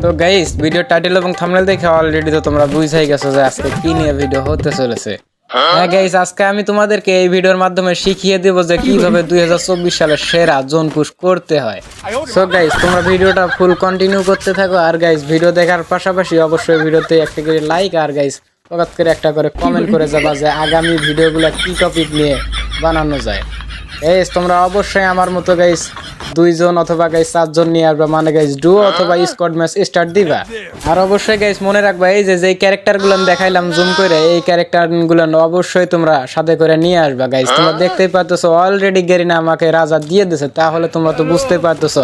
তো guys video title এবং thumbnail দেখে অলরেডি তো তোমরা বুঝাই গেছো যে আজকে কি নিয়ে ভিডিও হতে চলেছে। হ্যাঁ গাইস আজকে আমি তোমাদেরকে এই ভিডিওর মাধ্যমে শিখিয়ে দেব যে কীভাবে দুই সালের সেরা জোন পুশ করতে হয়। সো গাইস তোমরা ভিডিওটা ফুল কন্টিনিউ করতে থাকো। আর গাইস ভিডিও দেখার পাশাপাশি অবশ্যই ভিডিওতে একটা করে লাইক আর গাইস হঠাৎ করে একটা করে কমেন্ট করে যাবা যে আগামী ভিডিওগুলো কি টপিক নিয়ে বানানো যায়। গাইস তোমরা অবশ্যই আমার মতো গাইস দুইজন অথবা গাইস চারজন নিয়ে আসবা। মানে গাইস ডু অথবা স্কোয়াড ম্যাচ স্টার্ট দিবা। আর অবশ্যই গাইস মনে রাখবা, এই যে, যেই ক্যারেক্টারগুলো দেখাইলাম জুম করে, এই ক্যারেক্টারগুলো অবশ্যই তোমরা সাথে করে নিয়ে আসবা গাইস তোমরা দেখতেই পারতেছো অলরেডি গেরিনা আমাকে রাজা দিয়ে দিছে, তাহলে তোমরা তো বুঝতে পারতেছো,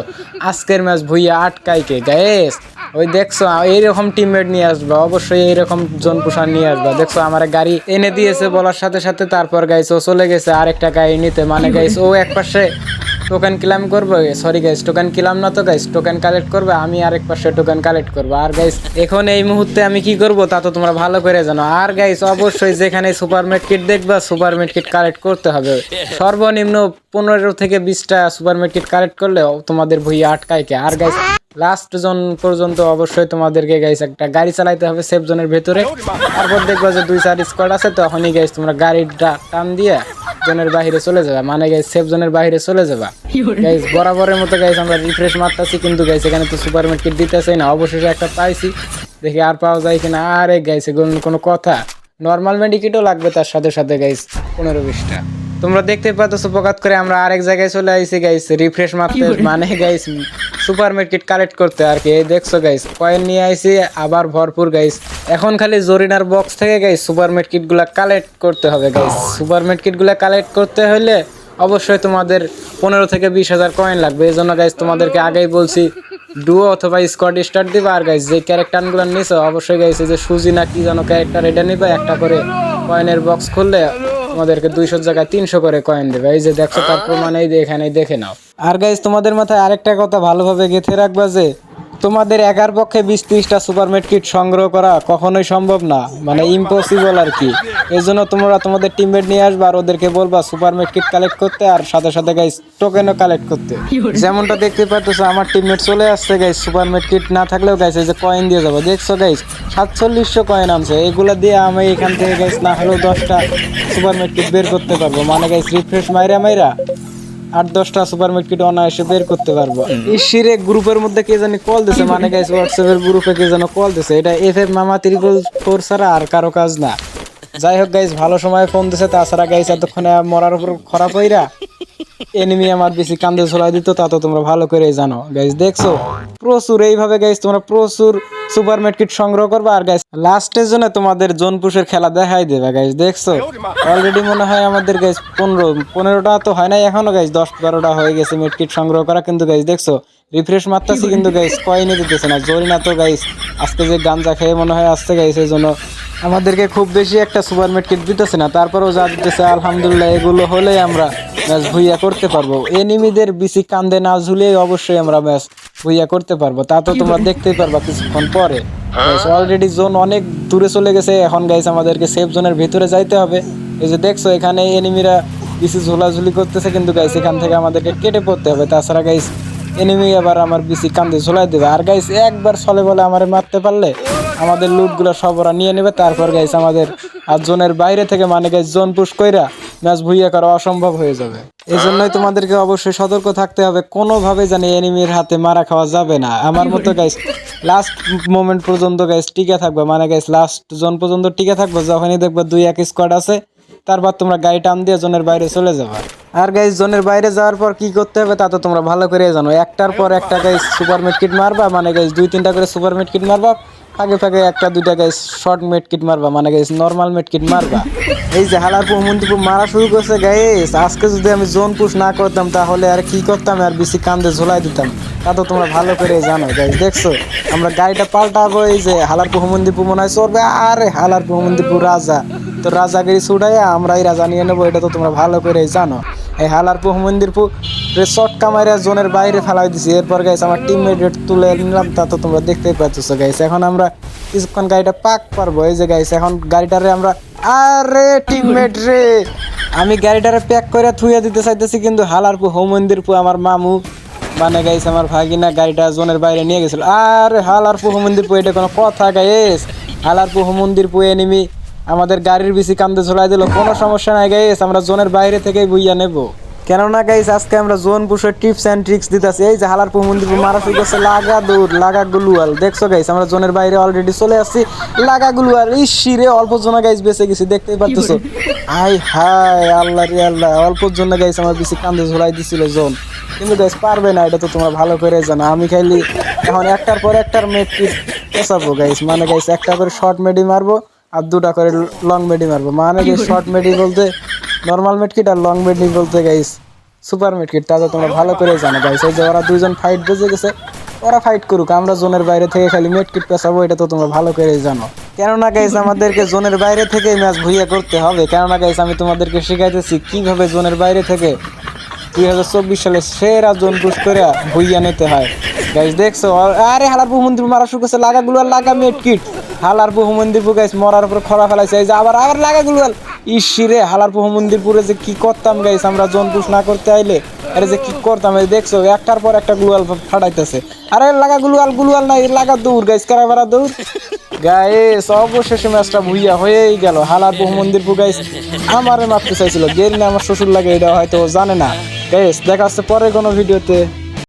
আজকের ম্যাচ ভুইয়া আটকাই কে গাইস ওই দেখছ, এইরকম টিমমেট নিয়ে আসবা, অবশ্যই এইরকম জন পোষণ নিয়ে আসবা। দেখছ, আমার গাড়ি এনে দিয়েছে বলার সাথে সাথে, তারপর গাইস ও চলে গেছে আরেকটা গাড়ি নিতে। মানে গাইস ও এক পাশে টোকেন ক্লাম করব সরি গাইস টোকেন ক্লাম না তো গাইস টোকেন কালেক্ট করবে, আমি আরেক পাশে টোকেন কালেক্ট করব। আর গাইস এখন এই মুহূর্তে আমি কি করব তা তো তোমরা ভালো করে জানো। আর গাইস অবশ্যই যেখানে সুপার কিট দেখবা সুপার কিট কালেক্ট করতে হবে। সর্বনিম্ন পনেরো থেকে বিশটা সুপার কিট কালেক্ট করলে তোমাদের ভুইয়া আটকায় কে। আর গাইস লাস্ট জন পর্যন্ত অবশ্যই তোমাদেরকে গাইস একটা গাড়ি চালাইতে হবে সেফ জোনের ভেতরে। তারপর দেখবা যে দুই চার স্কোয়াড আছে, তখনই গাইস তোমরা গাড়িটা টান দিয়ে জোনের বাইরে চলে যাবা। মানে গাইস সেফ জোনের বাইরে চলে যাবা। গাইস বরাবরের মতো গাইস আমরা রিফ্রেশ মারতাছি, কিন্তু গাইস এখানে তো সুপার মার্কেট দিতেছে না। অবশেষে একটা পাইছি। দেখি আর পাওয়া যায় কিনা। আরে গাইস এগুলো কোনো কথা। নর্মাল মেডিকিটও লাগবে তার সাথে সাথে গাইস পনেরো বিশটা। তোমরা দেখতে পাচ্ছ প্রকাত করে আমরা আরেক জায়গায় চলে আইছি গাইস রিফ্রেশ মারতে। মানে গাইস সুপার মার্কেট কালেক্ট করতে আর কি। এই দেখছ গাইস কয়েন নিয়ে আইছি আবার ভরপুর গাইস এখন খালি জরিনার বক্স থেকে গাইস সুপার মার্কেটগুলা কালেক্ট করতে হবে গাইস সুপার মার্কেটগুলা কালেক্ট করতে হলে অবশ্যই তোমাদের পনেরো থেকে বিশ হাজার কয়েন লাগবে। এই জন্য গাইস তোমাদেরকে আগেই বলছি ডুও অথবা স্কোয়াড স্টার্ট দিবা। আর গাইস যে ক্যারেক্টারগুলো নিছো অবশ্যই গাইস এই যে সুজি না কি যেন ক্যারেক্টার এটা নিবা একটা করে কয়েনের বক্স খুললে তোমাদেরকে দুইশো জায়গায় তিনশো করে কয়েন দেবে। এই যে দেখো, তার প্রমাণ এই যে এখানে দেখে নাও। আর গাইজ তোমাদের মাথায় আরেকটা কথা ভালোভাবে গেঁথে রাখবা যে তোমাদের একার পক্ষে বিশ ত্রিশটা সুপারমেট কিট সংগ্রহ করা কখনোই সম্ভব না। মানে ইম্পসিবল আর কি। এই জন্য তোমরা তোমাদের টিমমেট নিয়ে আসবা আর ওদেরকে বলবা সুপারমেট কিট কালেক্ট করতে আর সাথে সাথে গাইস টোকেনও কালেক্ট করতে। যেমনটা দেখতে পাচ্ছ আমার টিমমেট চলে আসছে গাইস সুপারমেট কিট না থাকলেও গাইস এই যে কয়েন দিয়ে যাব। দেখছ গাইস সাতচল্লিশশো কয়েন আনছে। এগুলো দিয়ে আমি এখান থেকে গাইস না হলেও দশটা সুপারমেট কিট বের করতে পারব। মানে গাইস রিফ্রেশ মাইরা মাইরা। আট দশটা সুপার মার্কেট অনায়াসে বের করতে পারব। ইসিরে গ্রুপের মধ্যে কে জানি কল দিছে মানে গাইস হোয়াটসঅ্যাপের গ্রুপে কে যেন কল দিছে। এটা এফ এফ মামা ত্রিপল ফোর ছাড়া আর কারও কাজ না। যাই হোক গাইস ভালো সময় ফোন দিছে তাছাড়া গাইস এতক্ষণে মরার উপর খারাপ হইরা এনিমি আমার বেশি কান্দে দিত, তা তো তোমরা ভালো জানো। দেখছ? প্রচুর এইভাবে তোমরা প্রচুর সুপার সংগ্রহ করবা। আর লাস্টের জন্য তোমাদের খেলা দেখাই দেবে দেখছ? অলরেডি মনে হয় আমাদের পনেরো, পনেরোটা তো হয় নাই এখনও গাইস দশ বারোটা হয়ে গেছে মেটকিট সংগ্রহ করা। কিন্তু গাইস দেখছ? রিফ্রেশ মারতাছি, কিন্তু গাইস কয়েনই দিতেছে না। তো গাইস আজকে যে গাঞ্জা খেয়ে মনে হয় আসছে গাইস এই জন্য আমাদেরকে খুব বেশি একটা সুপার কিট দিতেছে না, তারপরেও যা দিতেছে, আলহামদুলিল্লাহ, এগুলো হলেই আমরা ম্যাচ ভুইয়া করতে পারব। এনিমিদের বেশি কান্দে না ঝুলিয়ে অবশ্যই আমরা ম্যাচ ভুইয়া করতে পারব। তা তো তোমরা দেখতেই পারবা কিছুক্ষণ পরে। অলরেডি জোন অনেক দূরে চলে গেছে। এখন গাইস আমাদেরকে সেফ জোনের ভিতরে যাইতে হবে। এই যে দেখছ, এখানে এনিমিরা বেশি ঝোলাঝুলি করতেছে, কিন্তু গাইস এখান থেকে আমাদেরকে কেটে পড়তে হবে। তাছাড়া গাইস এনিমি আবার আমার বেশি কান্দে ঝোলাই দেবে। আর গাইস একবার চলে বলে আমার মারতে পারলে আমাদের লুটগুলো সব ওরা নিয়ে নেবে। তারপর গাইছে আমাদের আর জোনের বাইরে থেকে মানে গাইছে জোন পুশ কইরা ম্যাচ ভুইয়া করা অসম্ভব হয়ে যাবে। এই জন্যই তোমাদেরকে অবশ্যই সতর্ক থাকতে হবে, কোনোভাবে জানি এনিমির হাতে মারা খাওয়া যাবে না। আমার মতো গাইস লাস্ট মোমেন্ট পর্যন্ত গাইস টিকে থাকবে। মানে গাইস লাস্ট জোন পর্যন্ত টিকে থাকবে, যখনই দেখবে দুই এক স্কোয়াড আছে, তারপর তোমরা গাড়ি টান দিয়ে জোনের বাইরে চলে যাবে। আর গাইস জোনের বাইরে যাওয়ার পর কি করতে হবে তা তো তোমরা ভালো করে জানো। একটার পর একটা গাইস সুপার কিট মারবা মানে গাইস দুই তিনটা করে সুপার কিট মারবা। ফাঁকে ফাঁকে একটা, দুইটা গাইস শর্ট মেট কিট মারবা মানে গাইস নর্মাল মেট কিট মারবা। এই যে হালারপুর মন্দিরপুর মারা শুরু করছে গাইস আজকে যদি আমি জোন পুশ না করতাম, তাহলে আর কি করতাম? আর বেশি কান্দে ঝোলাই দিতাম। তা তো তোমরা ভালো করে জানো গাইস দেখছ? আমরা গাড়িটা পাল্টাবো, এই যে হালারপুর মন্দিরপুর মনে হয় চলবে আরে হালারপুর মন্দিরপুর রাজা। তো রাজাগিরি ছুটাইয়া আমরা এই রাজা নিয়ে নেব, এটা তো তোমরা ভালো করে জানো। এই হালারপুর মন্দিরপুর শর্ট কামাইরা জোনের বাইরে ফেলাই দিছি। এরপর গাইস আমার টিম মেট তুলে নিলাম, তা তো তোমরা দেখতেই পাচ্ছ গাইস এখন আমরা কিছুক্ষণ গাড়িটা পাক পারব এই যে গাইস এখন গাড়িটারে আমরা আরে টিমমেট রে! আমি গাড়িটারে প্যাক করে থুয়ে দিতে চাইতেছি, কিন্তু হালারপুর হোম মন্দিরপুর আমার মামু মানে গাইস আমার ভাগিনা গাড়িটা জোনের বাইরে নিয়ে গেছিল। আর হালার পুহ মন্দির পুয়ে এটা কোনো কথা গাইস হালার পুহ মন্দির পুয়ে নিমি আমাদের গাড়ির বেশি কান্দে ঝোলাই দিল কোনো সমস্যা নাই গাইস আমরা জোনের বাইরে থেকেই বইয়া নেব। কেননা গাইস আজকে আমরা জোন পুষের টিপস অ্যান্ড ট্রিক্স দিতেছি। এই যে হালার পুহ মন্দির মারা শুরু করছে লাগা দৌড় লাগা গুলুয়াল। দেখছ গাইস আমরা জোনের বাইরে অলরেডি চলে আসছি লাগা গুলুয়াল। এই শিরে অল্প জনা গাইস বেঁচে গেছি দেখতেই পারতেছো? আই হাই আল্লাহ রে আল্লাহ অল্প জন্য গাইস আমার বেশি কান্দে ঝোলাই দিছিল জোন। কিন্তু গাইস পারবে না এটা তো তোমরা ভালো করে জানো। আমি খাইলি এখন একটার পর একটার মেট পেঁচাবো গাইস। মানে গাইস একটা করে শর্ট মেডি মারবো। আর দুটা করে লং মেডি মারবো। মানে গাইস শর্ট মেডি বলতে নর্মাল মেডকিট আর লং মেডি বলতে গাইস সুপার মেডকিট তা তো তোমরা ভালো করে জানো গাইস এই যে ওরা দুইজন ফাইট বেজে গেছে, ওরা ফাইট করুক, আমরা জোনের বাইরে থেকে খালি মেডকিট পেঁচাবো এটা তো তোমরা ভালো করে জানো। কেননা গাইস আমাদেরকে জোনের বাইরে থেকেই ম্যাচ ভুইয়া করতে হবে। কেননা গাইস আমি তোমাদেরকে শিখাইতেছি কীভাবে জোনের বাইরে থেকে দুই হাজার চব্বিশ সালে সেরা জোন পুশ করে ভুইয়া নিতে হয়। গাইস দেখছ? আরে হালার মন্দির মারা শুরু করছে, লাগাগুলো লাগা মেট কিট হালার বহু মন্দির গাইস, মরার উপর খরা ফেলাইছে। এই যে আবার আবার লাগাগুলো আর ইসিরে হালার বহু মন্দির পুরে যে কি করতাম গাইস, আমরা জোন পুশ না করতে আইলে, আরে যে কি করতাম, এই দেখছ, একটার পর একটা গ্লুয়াল ফাটাইতেছে। আরে লাগা গ্লুয়াল গ্লুয়াল নাই লাগা দৌড় গাইস, কারা দৌড়? গাইস, অবশেষে ম্যাচটা ভুইয়া হয়েই গেল। হালার বহু মন্দির গাইস, আমারে মারতে চাইছিল। গেরিনা আমার শ্বশুর লাগে, এটা হয়তো জানে না। গাইস, দেখা হচ্ছে পরে কোনো ভিডিওতে।